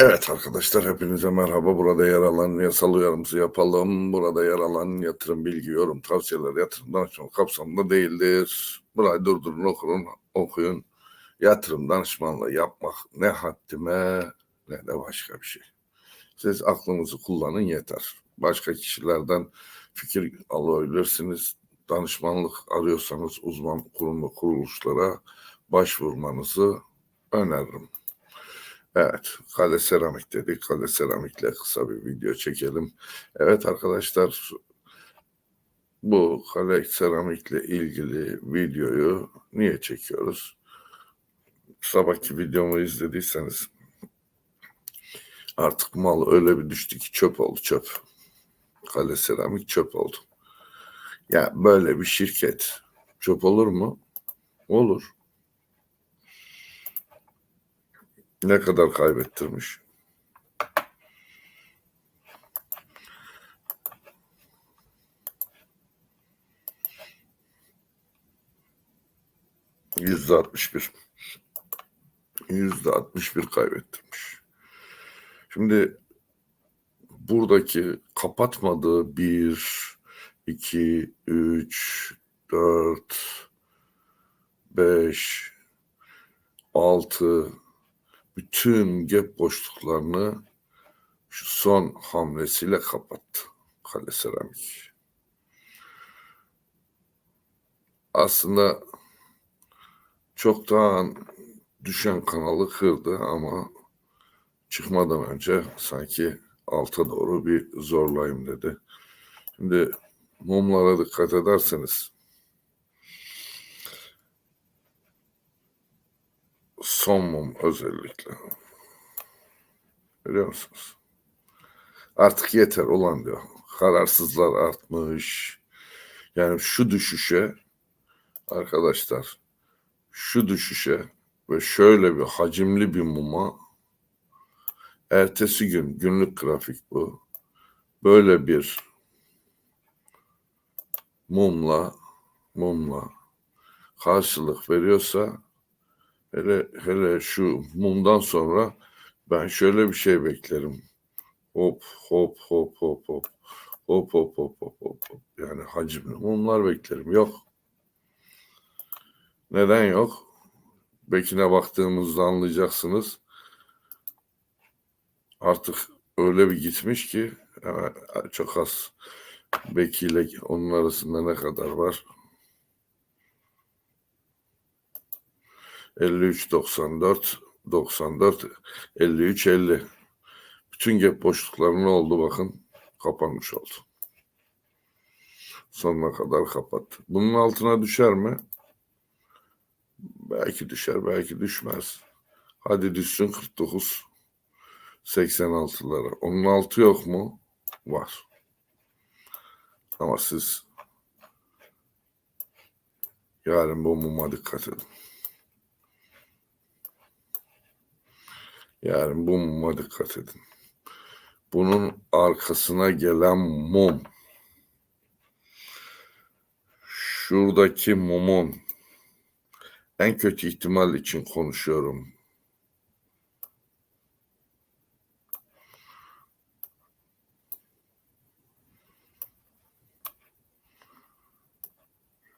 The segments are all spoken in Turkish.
Evet arkadaşlar hepinize merhaba. Burada yer alan yasal uyarımızı yapalım. Burada yer alan yatırım bilgi, yorum, tavsiyeler yatırım danışmanlık kapsamında değildir. Burayı durdurun okurun, okuyun. Yatırım danışmanlığı yapmak ne haddime ne de başka bir şey. Siz aklınızı kullanın yeter. Başka kişilerden fikir alabilirsiniz. Danışmanlık arıyorsanız uzman kurum ve kuruluşlara başvurmanızı öneririm. Evet, Kale Seramik dedik. Kale Seramik'le kısa bir video çekelim. Evet arkadaşlar, bu Kale Seramik'le ilgili videoyu niye çekiyoruz? Sabahki videomu izlediyseniz artık mal öyle bir düştü ki çöp oldu çöp. Kale Seramik çöp oldu. Ya böyle bir şirket çöp olur mu? Olur. Ne kadar kaybettirmiş? Yüzde altmış bir. Yüzde altmış bir kaybettirmiş. Şimdi buradaki kapatmadığı bir, iki, üç, dört, beş, altı, bütün gap boşluklarını şu son hamlesiyle kapattı Kale Seramik. Aslında çoktan düşen kanalı kırdı ama çıkmadan önce sanki alta doğru bir zorlayayım dedi. Şimdi mumlara dikkat ederseniz son mum özellikle. Görüyor musunuz? Artık yeter olan diyor. Kararsızlar artmış. Yani şu düşüşe arkadaşlar şu düşüşe ve şöyle bir hacimli bir muma ertesi gün günlük grafik bu. Böyle bir mumla mumla karşılık veriyorsa Hele, hele şu mumdan sonra ben şöyle bir şey beklerim. Hop hop hop hop hop. Hop hop hop hop hop. Yani hacimli mumlar beklerim. Yok. Neden yok? Bekine baktığımızda anlayacaksınız. Artık öyle bir gitmiş ki yani çok az Bekiyle onun arasında ne kadar var 53 94 94 53 50 bütün gap boşlukları ne oldu bakın kapanmış oldu. Sonuna kadar kapattı. Bunun altına düşer mi? Belki düşer, belki düşmez. Hadi düşsün 49 86'lara. Onun altı yok mu? Var. Ama siz yarın bu muma dikkat edin. Yarın bu muma dikkat edin. Bunun arkasına gelen mum şuradaki mumun en kötü ihtimal için konuşuyorum.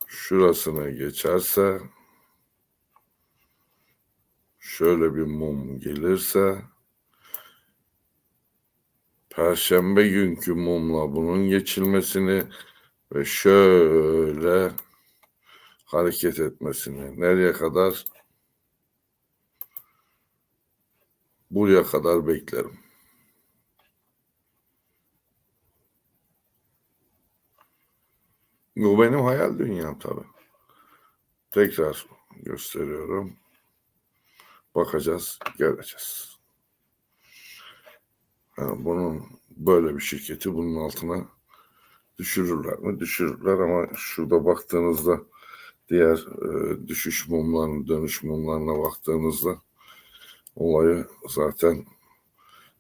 Şurasına geçerse şöyle bir mum gelirse Perşembe günkü mumla bunun geçilmesini ve şöyle hareket etmesini nereye kadar buraya kadar beklerim. Bu benim hayal dünyam tabii. Tekrar gösteriyorum. Bakacağız, göreceğiz. Yani bunun böyle bir şirketi bunun altına düşürürler mi? Düşürürler ama şurada baktığınızda diğer e, düşüş mumlarına, dönüş mumlarına baktığınızda olayı zaten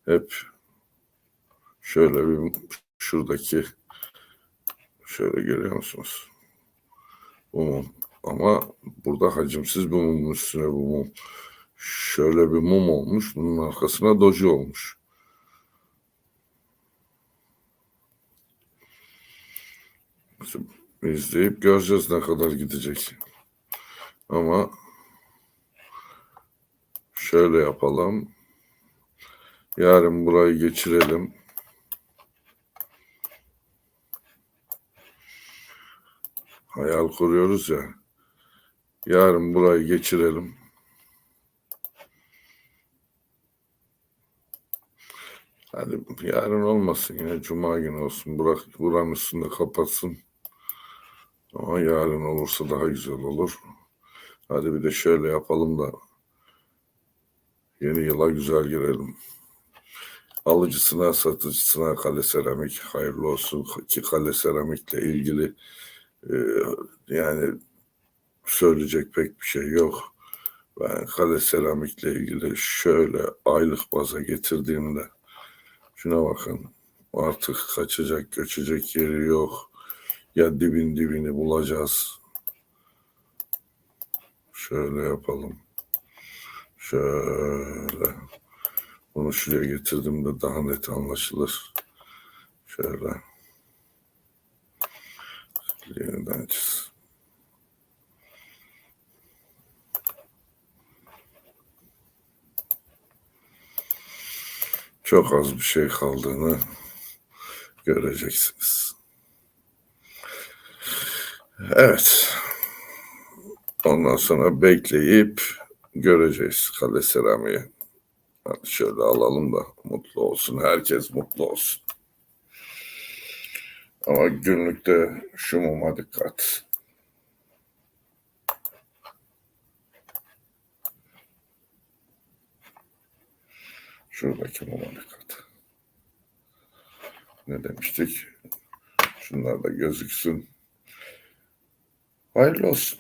hep şöyle bir şuradaki şöyle görüyor musunuz? Bu mum. Ama burada hacimsiz bir mumun üstüne bu mum Şöyle bir mum olmuş. Bunun arkasına doji olmuş. İzleyip göreceğiz ne kadar gidecek. Ama şöyle yapalım. Yarın burayı geçirelim. Hayal kuruyoruz ya. Yarın burayı geçirelim. Hadi yarın olmasın yine cuma günü olsun. Burak buranın üstünde kapatsın. Ama yarın olursa daha güzel olur. Hadi bir de şöyle yapalım da yeni yıla güzel girelim. Alıcısına, satıcısına Kale Seramik hayırlı olsun ki Kale Seramik'le ilgili e, yani söyleyecek pek bir şey yok. Ben Kale Seramik'le ilgili şöyle aylık baza getirdiğimde şuna bakın artık kaçacak göçecek yeri yok. Ya dibin dibini bulacağız. Şöyle yapalım. Şöyle. Bunu şuraya getirdim de daha net anlaşılır. Şöyle. Yeniden çiz. Çok az bir şey kaldığını göreceksiniz. Evet. Ondan sonra bekleyip göreceğiz kale seramiği. Hadi şöyle alalım da mutlu olsun. Herkes mutlu olsun. Ama günlükte şu muma dikkat. Şuradaki muma dikkat. Ne demiştik? Şunlar da gözüksün. Hayırlı olsun.